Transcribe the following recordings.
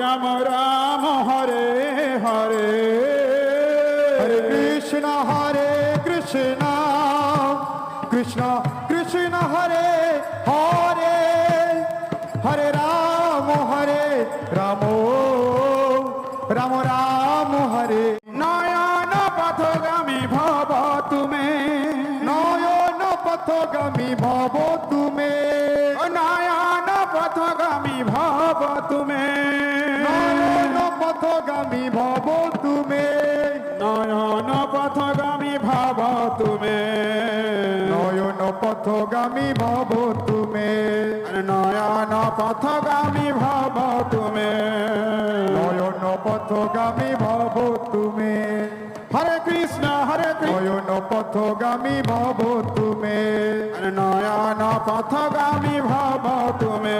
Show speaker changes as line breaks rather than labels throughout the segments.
রাম রাম হরে হরে
হরে কৃষ্ণ হরে কৃষ্ণ কৃষ্ণ কৃষ্ণ হরে হরে হরে রাম হরে রাম রাম রাম হরে
নয়ন পথগামী ভব তুমি নয়ন পথগামী ভব তুমি নয়ন পথগামী ভব তুমি পথগামী ভব তুমি নয়ন পথগামী ভব তুমি নয়ন পথগামী ভব তুমি নয়ন গামি ভব তুমি নয়ন পথগামী ভব তুমি হরে কৃষ্ণ হরে নয়ন পথগামী ভব তুমি নয়ন গামি ভব তুমি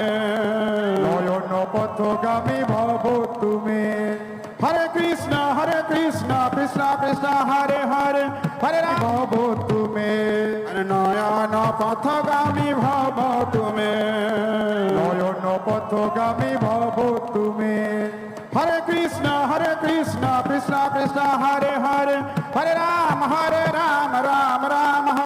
নয়ন পথগামী ভব তুমি হরে কৃষ্ণ হরে কৃষ্ণ কৃষ্ণ কৃষ্ণ হরে হরে হরে রাম ভব তুমি নয়ন পথগামী ভব তুমি নয়ন পথগামী ভব তুমি হরে কৃষ্ণ হরে কৃষ্ণ কৃষ্ণ কৃষ্ণ হরে হরে হরে রাম হরে